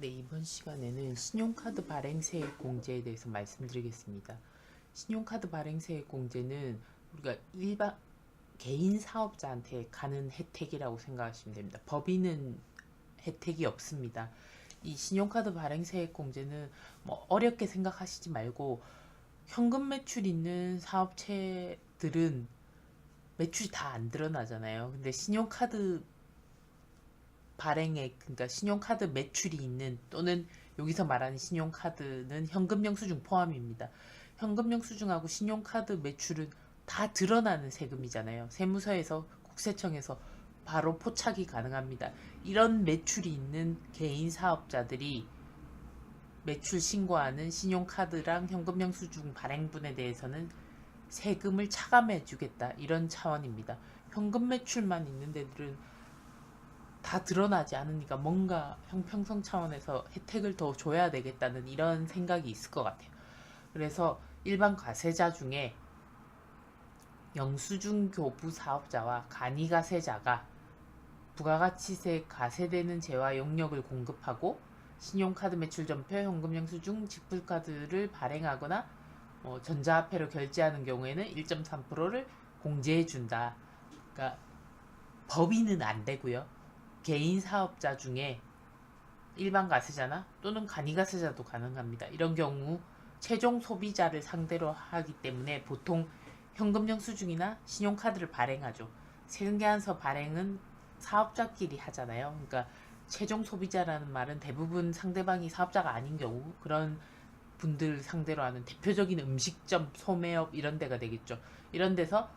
네, 이번 시간에는 신용카드 발행세액 공제에 대해서 말씀드리겠습니다. 신용카드 발행세액 공제는 우리가 일반 개인 사업자한테 가는 혜택이라고 생각하시면 됩니다. 법인은 혜택이 없습니다. 이 신용카드 발행세액 공제는 뭐 어렵게 생각하시지 말고 현금 매출 있는 사업체들은 매출이 다 안 드러나잖아요. 근데 신용카드 발행액 그러니까 신용카드 매출이 있는 또는 여기서 말하는 신용카드는 현금 영수증 포함입니다. 현금 영수증하고 신용카드 매출은 다 드러나는 세금이잖아요. 세무서에서 국세청에서 바로 포착이 가능합니다. 이런 매출이 있는 개인 사업자들이 매출 신고하는 신용카드랑 현금 영수증 발행분에 대해서는 세금을 차감해 주겠다 이런 차원입니다. 현금 매출만 있는 데들은 다 드러나지 않으니까 뭔가 형평성 차원에서 혜택을 더 줘야 되겠다는 이런 생각이 있을 것 같아요. 그래서 일반 과세자 중에 영수증 교부 사업자와 간이 가세자가 부가가치세 가세되는 재화 용역을 공급하고 신용카드 매출 전표, 현금 영수증, 직불카드를 발행하거나 어, 전자화폐로 결제하는 경우에는 1.3%를 공제해 준다. 그러니까 법인은 안 되고요. 개인 사업자 중에 일반 가세자나 또는 간이 가세자도 가능합니다. 이런 경우 최종 소비자를 상대로 하기 때문에 보통 현금 영수증이나 신용카드를 발행하죠. 세금계산서 발행은 사업자끼리 하잖아요. 그러니까 최종 소비자라는 말은 대부분 상대방이 사업자가 아닌 경우 그런 분들 상대로 하는 대표적인 음식점, 소매업 이런 데가 되겠죠. 이런 데서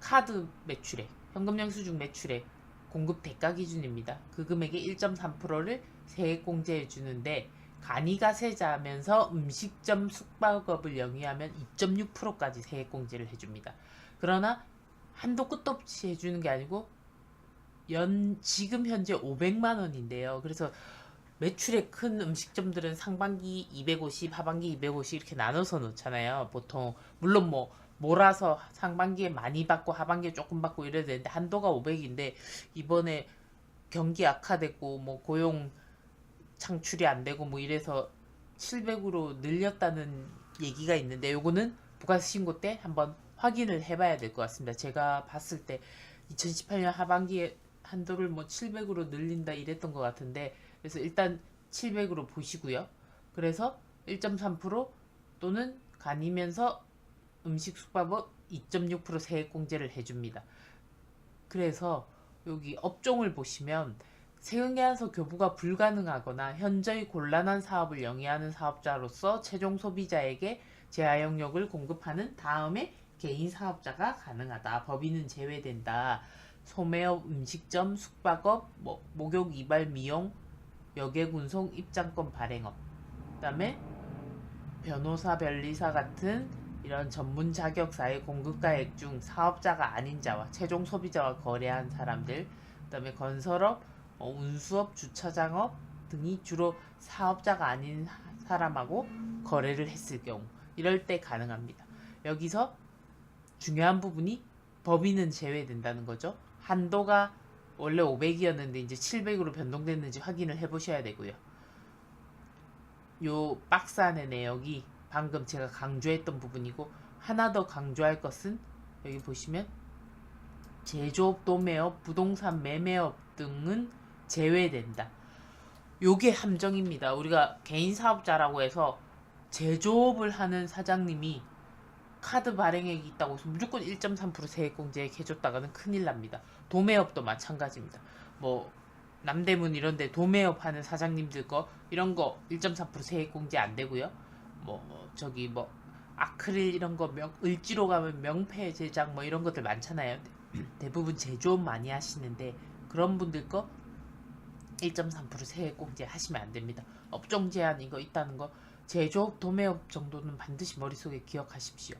카드 매출액, 현금 영수증 매출액 공급 대가 기준입니다. 그 금액의 1.3%를 세액 공제해 주는데 간이가 세자면서 음식점 숙박업을 영위하면 2.6%까지 세액 공제를 해줍니다. 그러나 한도 끝도 없이 해주는 게 아니고 연 지금 현재 500만 원인데요. 그래서 매출의 큰 음식점들은 상반기 250, 하반기 250 이렇게 나눠서 놓잖아요. 보통 물론 뭐 몰아서 상반기에 많이 받고 하반기에 조금 받고 이래야 되는데 한도가 500인데 이번에 경기 악화됐고 뭐 고용 창출이 안 되고 뭐 이래서 700으로 늘렸다는 얘기가 있는데 요거는 부가세 신고 때 한번 확인을 해봐야 될 것 같습니다. 제가 봤을 때 2018년 하반기에 한도를 뭐 700으로 늘린다 이랬던 것 같은데 그래서 일단 700으로 보시고요. 그래서 1.3% 또는 간이면서 음식 숙박업 2.6% 세액 공제를 해줍니다. 그래서 여기 업종을 보시면 세금계산서 교부가 불가능하거나 현저히 곤란한 사업을 영위하는 사업자로서 최종 소비자에게 재화 영역을 공급하는 다음에 개인 사업자가 가능하다. 법인은 제외된다. 소매업, 음식점, 숙박업, 뭐, 목욕, 이발, 미용, 여객 운송, 입장권 발행업. 그다음에 변호사, 변리사 같은 이런 전문 자격사의 공급가액 중 사업자가 아닌 자와 최종 소비자와 거래한 사람들, 그 다음에 건설업, 어, 운수업, 주차장업 등이 주로 사업자가 아닌 사람하고 거래를 했을 경우 이럴 때 가능합니다. 여기서 중요한 부분이 법인은 제외된다는 거죠. 한도가 원래 500이었는데 이제 700으로 변동됐는지 확인을 해 보셔야 되고요. 요 박스 안의 내역이 방금 제가 강조했던 부분이고 하나 더 강조할 것은 여기 보시면 제조업, 도매업, 부동산 매매업 등은 제외된다. 요게 함정입니다. 우리가 개인 사업자라고 해서 제조업을 하는 사장님이 카드 발행액이 있다고 해서 무조건 1.3% 세액공제액 해줬다가는 큰일 납니다. 도매업도 마찬가지입니다. 뭐 남대문 이런데 도매업 하는 사장님들 거 이런 거1.4% 세액공제 안 되고요. 뭐 저기 뭐 아크릴 이런 거 명, 을지로 가면 명패 제작 뭐 이런 것들 많잖아요. 대부분 제조업 많이 하시는데 그런 분들 거 1.3% 세액 공제 하시면 안 됩니다. 업종 제한 이거 있다는 거 제조업 도매업 정도는 반드시 머릿속에 기억하십시오.